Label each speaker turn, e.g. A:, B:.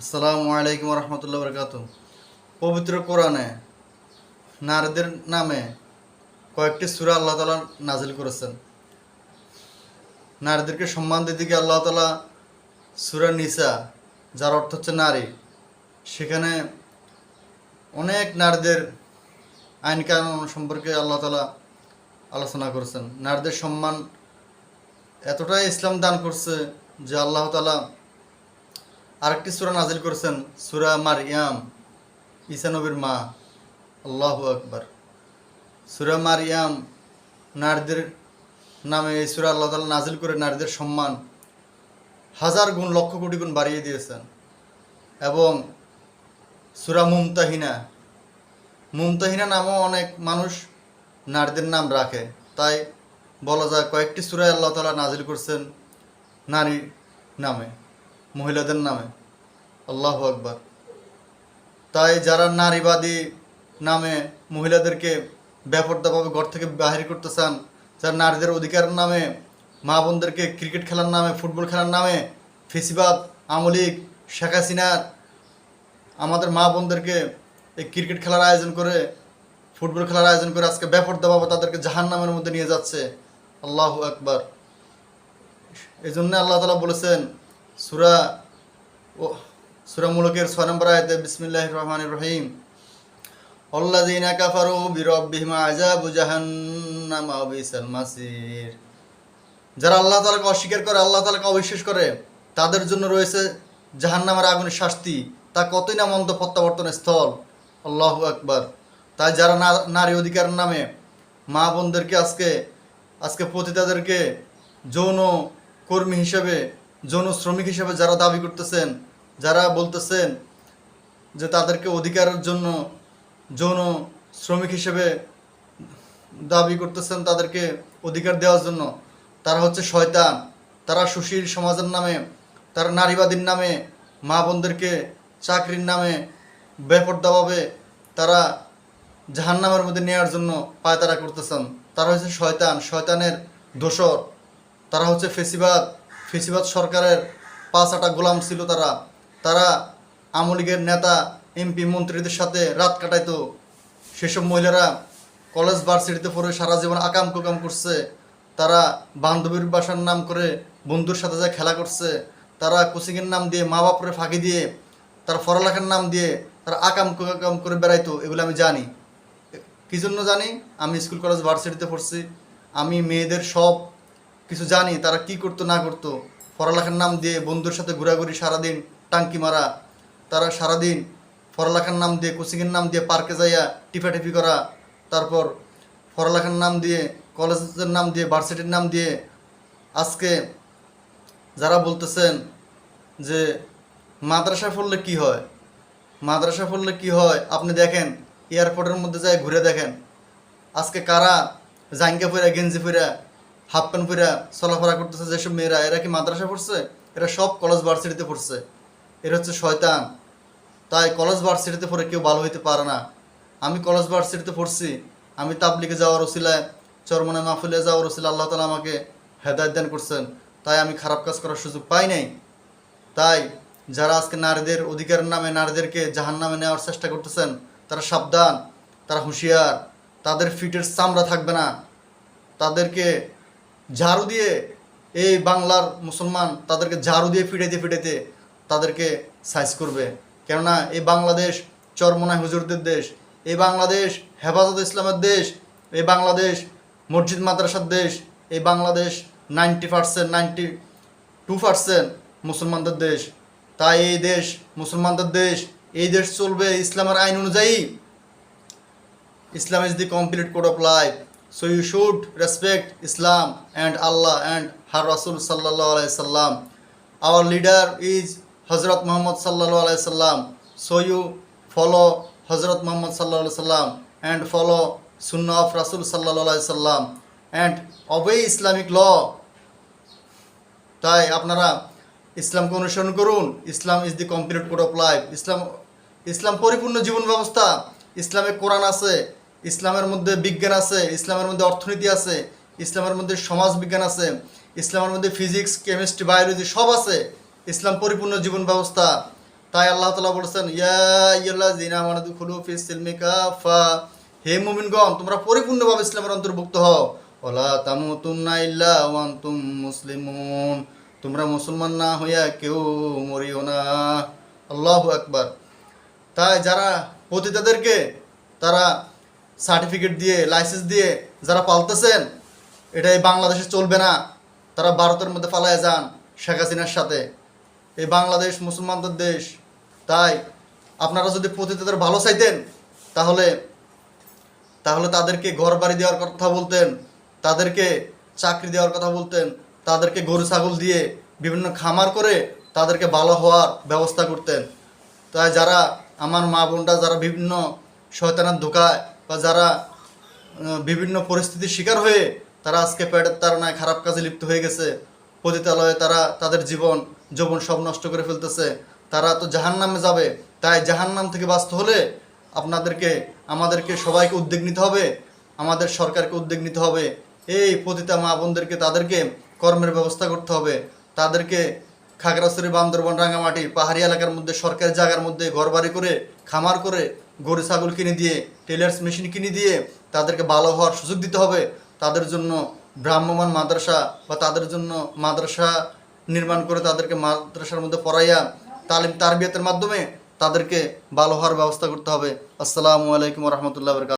A: আসসালামু আলাইকুম রহমতুল্লাহ বরকাত পবিত্র কোরআনে নারীদের নামে কয়েকটি সুরা আল্লাহ তালা নাজিল করেছেন। নারীদেরকে সম্মান দিতে গিয়ে আল্লাহ তালা সুরা নিসা, যার অর্থ হচ্ছে নারী, সেখানে অনেক নারীদের আইন কানুন সম্পর্কে আল্লাহ তালা আলোচনা করেছেন। নারীদের সম্মান এতটাই ইসলাম দান করছে যে আল্লাহ তালা আরেকটি সুরা নাজিল করেছেন, সুরা মারিয়াম ঈসা নবীর মা, আল্লাহ আকবার। সুরা মারিয়াম নারীদের নামে এই সুরা আল্লাহ তালা নাজিল করে নারীদের সম্মান হাজার গুণ, লক্ষ কোটি গুণ বাড়িয়ে দিয়েছেন। এবং সুরা মুমতাহিনা মুমতাহিনা নামও অনেক মানুষ নারীদের নাম রাখে। তাই বলা যায় কয়েকটি সুরায় আল্লাহ তালা নাজিল করছেন নারী নামে। মহিলাদের নামে। আল্লাহ আকবার। তাই যারা নারীবাদী নামে মহিলাদেরকে ব্যাপারদাভাবে ঘর থেকে বাহির করতে চান, যারা নারীদের অধিকারের নামে, মা বোনদেরকে ক্রিকেট খেলার নামে, ফুটবল খেলার নামে, ফেসিবাদ, আমলিক, শেখ হাসিনার আমাদের মা বোনদেরকে এই ক্রিকেট খেলার আয়োজন করে, ফুটবল খেলার আয়োজন করে আজকে ব্যাপারদাভাবে তাদেরকে জাহান নামের মধ্যে নিয়ে যাচ্ছে। আল্লাহ আকবার। এই জন্য আল্লাহ তালা বলেছেন সুরা ও, সুরা মুলকের ছয় নম্বর আয়তে বিসমিল্লাহ রহমান রহিম। অল্লাদিনা কাফারু বিরব্বিহিম আযাবু জাহান্নাম ওয়া বিসাল মাসির। যারা আল্লাহ তাআলাকে অস্বীকার করে, আল্লাহ তাআলাকে অবিশ্বাস করে, তাদের জন্য রয়েছে জাহান্নামের আগুনের শাস্তি। তা কতই না মন্দ প্রত্যাবর্তনের স্থল। আল্লাহ আকবার। তাই যারা নারী অধিকার নামে মা বোনদেরকে আজকে আজকে পতিতাদেরকে যৌন কর্মী হিসেবে যৌন শ্রমিক হিসেবে যারা দাবি করতেছেন, যারা বলতেছেন যে তাদেরকে অধিকারের জন্য যৌন শ্রমিক হিসেবে দাবি করতেছেন তাদেরকে অধিকার দেওয়ার জন্য, তারা হচ্ছে শয়তান। তারা সুশীল সমাজের নামে, তারা নারীবাদীর নামে, মা বোনদেরকে চাকরির নামে বেপর বেপরদাভাবে তারা জাহান্নামের মধ্যে নেওয়ার জন্য পায়তারা করতেছেন। তারা হচ্ছে শয়তান, শয়তানের দোসর তারা হচ্ছে ফেসিবাদ ফেসিবাদ সরকারের পাঁচ আটা গোলাম ছিল তারা। তারা আওয়ামী লীগের নেতা, এমপি, মন্ত্রীদের সাথে রাত কাটাইতো। সেসব মহিলারা কলেজ, ভার্সিটিতে পড়ে সারা জীবন আকাম কুকাম করছে। তারা বান্ধবীর বাসার নাম করে বন্ধুর সাথে যা খেলা করছে। তারা কোচিংয়ের নাম দিয়ে মা বাপরে ফাঁকি দিয়ে, তার পড়ালেখার নাম দিয়ে তারা আকাম কুকাম করে বেড়াইতো, এগুলো আমি জানি। কী জন্য জানি? আমি স্কুল, কলেজ, ভার্সিটিতে পড়ছি। আমি মেয়েদের সব কিছু জানি, তারা কি করতো, না করতো। পড়ালেখার নাম দিয়ে বন্ধুর সাথে ঘোরাঘুরি সারাদিন, টাঙ্কি মারা। তারা সারাদিন পড়ালেখার নাম দিয়ে কোচিংয়ের নাম দিয়ে পার্কে যাইয়া টিফাটিফি করা। তারপর পড়ালেখার নাম দিয়ে, কলেজের নাম দিয়ে ভার্সিটির নাম দিয়ে আজকে যারা বলতেছেন যে মাদ্রাসা পড়লে কি হয়? মাদ্রাসা পড়লে কি হয়? আপনি দেখেন এয়ারপোর্টের মধ্যে যায় ঘুরে দেখেন। আজকে কারা জাঙ্গা পইরা, গেঞ্জি পইরা হাফ প্যান্ট পইরা চলাফেরা করতেছে, যেসব মেয়েরা, এরা কি মাদ্রাসা পড়ছে? এরা সব কলেজ ভার্সিটিতে পড়ছে। এরা হচ্ছে শয়তান। তাই কলেজ ভার্সিটিতে পড়ে কেউ ভালো হইতে পারে না। আমি কলেজ ভার্সিটিতে পড়ছি, আমি তাবলিগে যাওয়ার ওসিলায় চরমনে মাহফিলে যাওয়ার ওসিলা আল্লাহ তালা আমাকে হেদায়ত দান করছেন। তাই আমি খারাপ কাজ করার সুযোগ পাই নাই। তাই যারা আজকে নারীদের অধিকারের নামে, নারীদেরকে জাহান নামে নেওয়ার চেষ্টা করতেছেন, তারা সাবধান, তারা হুঁশিয়ার। তাদের ফিটের চামড়া থাকবে না। তাদেরকে ঝাড়ু দিয়ে এই বাংলার মুসলমান তাদেরকে ঝাড়ু দিয়ে ফিটাইতে ফিটাইতে তাদেরকে সাইজ করবে কেননা এই বাংলাদেশ চরমনায় হুজুরদের দেশ, এই বাংলাদেশ হেফাজত ইসলামের দেশ, এই বাংলাদেশ মসজিদ মাদ্রাসার দেশ, এই Bangladesh ninety percent, ninety two percent মুসলমানদের দেশ তাই এই দেশ মুসলমানদের দেশ, এই দেশ চলবে ইসলামের আইন অনুযায়ী Islam is the complete code of life. So you should respect Islam and Allah and her Rasul sallallahu alaihi wasallam. Our leader is Hazrat Muhammad sallallahu alaihi wasallam. So you follow Hazrat Muhammad sallallahu alaihi wasallam and follow Sunnah of Rasul sallallahu alaihi wasallam and obey Islamic law. তাই আপনারা ইসলামকে অনুসরণ করুন Islam is the complete code of life ইসলাম ইসলাম পরিপূর্ণ জীবন ব্যবস্থা ইসলামে কোরআন আছে ইসলামের মধ্যে বিজ্ঞান আছে, ইসলামের মধ্যে অর্থনীতি আছে, ইসলামের মধ্যে সমাজ বিজ্ঞান আছে, ইসলামের মধ্যে ফিজিক্স, কেমিস্ট্রি, বায়োলজি সব আছে, ইসলাম পরিপূর্ণ জীবন ব্যবস্থা। তাই আল্লাহ তালা বলেছেন, ইয়া ইয়াল্লাহ জিনা মানাদু খুলু ফিস সিলমি কাফা হে মুমিনগণ, তোমরা পরিপূর্ণভাবে ইসলামের অন্তর্ভুক্ত হও। ওলা তামুতুন্না ইল্লা ওয়ান্তুম মুসলিমুন। তোমরা মুসলমান না হইয়া কেউ মরিও না। আল্লাহু আকবার। তাই যারা পতিতাদেরকে, তারা সার্টিফিকেট দিয়ে লাইসেন্স দিয়ে যারা পালতেছেন এটা এই বাংলাদেশে চলবে না। তারা ভারতের মধ্যে পালায় যান শেখ হাসিনার সাথে। এই বাংলাদেশ মুসলমানদের দেশ। তাই আপনারা যদি পতিতাদের ভালো চাইতেন, তাহলে তাহলে তাদেরকে ঘর বাড়ি দেওয়ার কথা বলতেন, তাদেরকে চাকরি দেওয়ার কথা বলতেন, তাদেরকে গরু, ছাগল দিয়ে বিভিন্ন খামার করে তাদেরকে ভালো হওয়ার ব্যবস্থা করতেন। তাই যারা, আমার মা বোনরা যারা বিভিন্ন শয়তানের ধোকায় বা যারা বিভিন্ন পরিস্থিতির শিকার হয়ে তারা আজকে পেটের তাড়নায় খারাপ কাজে লিপ্ত হয়ে গেছে, পতিতালয়ে তারা তাদের জীবন, যৌবন সব নষ্ট করে ফেলতেছে, তারা তো জাহান্নামে যাবে, তাই জাহান্নাম থেকে বাঁচতে হলে আপনাদেরকে, আমাদেরকে সবাইকে উদ্যোগ নিতে হবে, আমাদের সরকারকে উদ্যোগ নিতে হবে, এই পতিতা মা বোনদেরকে তাদেরকে কর্মের ব্যবস্থা করতে হবে, তাদেরকে খাগড়াছড়ি, বান্দরবন রাঙামাটি পাহাড়ি এলাকার মধ্যে, সরকারি জায়গার মধ্যে ঘরবাড়ি করে, খামার করে গরু, ছাগল কিনে দিয়ে টেলার্স মেশিন কিনে দিয়ে তাদেরকে ভালো হওয়ার সুযোগ দিতে হবে। তাদের জন্য ভ্রাম্যমান মাদ্রাসা বা তাদের জন্য মাদ্রাসা নির্মাণ করে তাদেরকে মাদ্রাসার মধ্যে পড়াইয়া তালিম তারবিয়াতের মাধ্যমে তাদেরকে ভালো হওয়ার ব্যবস্থা করতে হবে। আসসালামু আলাইকুম রহমতুল্লাহ